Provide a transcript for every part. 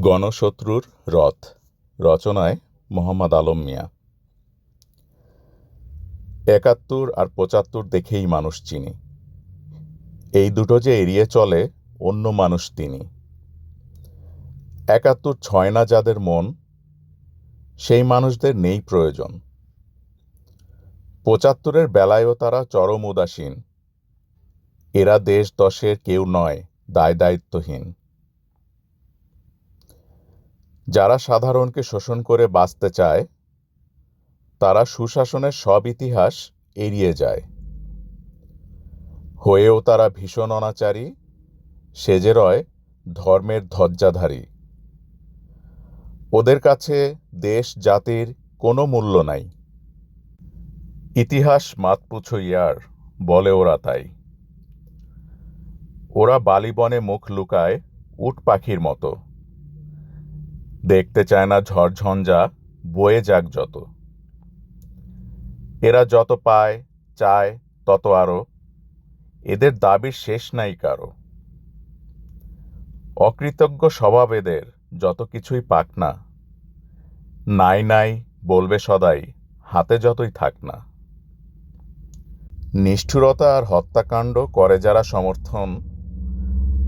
গণশত্রুর রথ, রচনায় মোহাম্মদ আলম মিয়া। একাত্তর আর পঁচাত্তর দেখেই মানুষ চিনি। এই দুটো যে এড়িয়ে চলে, অন্য মানুষ তিনি। একাত্তর ছয় না যাদের মন, সেই মানুষদের নেই প্রয়োজন। পঁচাত্তরের বেলায়ও তারা চরম উদাসীন। এরা দেশ দশের কেউ নয় দায় দায়িত্বহীন যারা সাধারণকে শোষণ করে বাঁচতে চায়, তারা সুশাসনের সব ইতিহাস এড়িয়ে যায়। হয়েও তারা ভীষণ অনাচারী, সেজে রয় ধর্মের ধ্বজ্জাধারী ওদের কাছে দেশ, জাতির কোনো মূল্য নাই। ইতিহাস মাত পুছো ইয়ার, বলে ওরা তাই। ওরা বালিবনে মুখ লুকায় উট পাখির মতো। দেখতে চায় না ঝড়ঝঞ্ঝা বয়ে যাক যত। এরা যত পায়, চায়, তত আরও। এদের দাবির শেষ নাই কারও। অকৃতজ্ঞ স্বভাব এদের, যত কিছুই পাক না। নাই নাই, বলবে সদাই, হাতে যতই থাক না। নিষ্ঠুরতা আর হত্যাকাণ্ড করে যারা সমর্থন,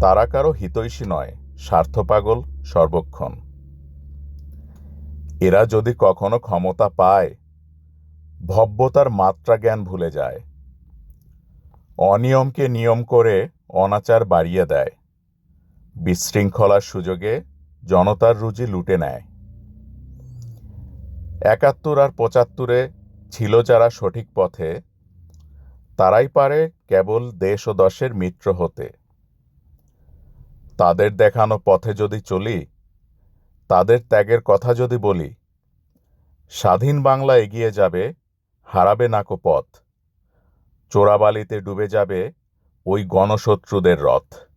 তারা কারও হিতৈষী নয় স্বার্থপাগল সর্বক্ষণ। এরা যদি কখনো ক্ষমতা পায়, ভব্যতার মাত্রা জ্ঞান ভুলে যায়। অনিয়মকে নিয়ম করে অনাচার বাড়িয়ে দেয়। বিশৃঙ্খলার সুযোগে জনতার রুজি লুটে নেয়। একাত্তর আর পঁচাত্তরে ছিল যারা সঠিক পথে, তারাই পারে কেবল দেশ ও দশের মিত্র হতে। তাদের দেখানো পথে যদি চলি তাদের ত্যাগের কথা যদি বলি, স্বাধীন বাংলা এগিয়ে যাবে, হারাবে নাকো পথ। চোরাবালিতে ডুবে যাবে ওই গণশত্রুদের রথ।